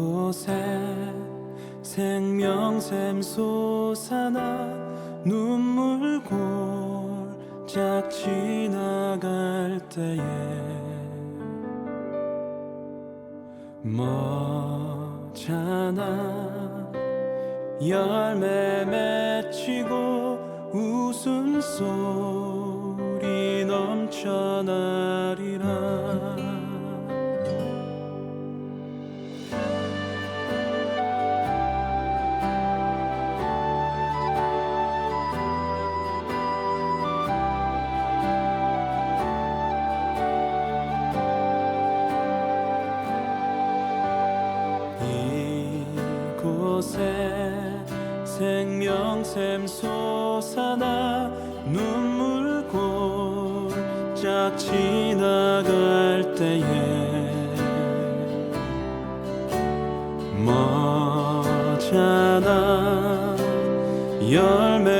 곳에 생명샘 솟아나 눈물 골짝 지나갈 때에 멋잖아 열매 맺히고 웃음소리 넘쳐나리라 샘 솟아나 눈물 골짝 지나갈 때에 머잖아 열매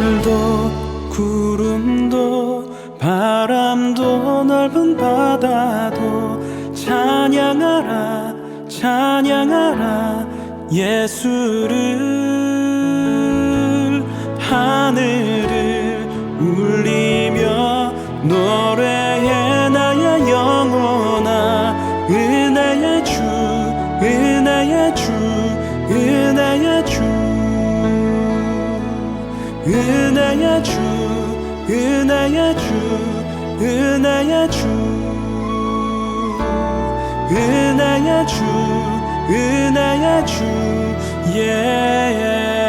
하늘도 구름도 바람도 넓은 바다도 찬양하라 찬양하라 예수를 하늘을 울리며 노래 은혜야 주 은혜야 주 은혜야 주 은혜야 주 은혜야 주 예. Yeah.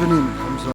afternoon.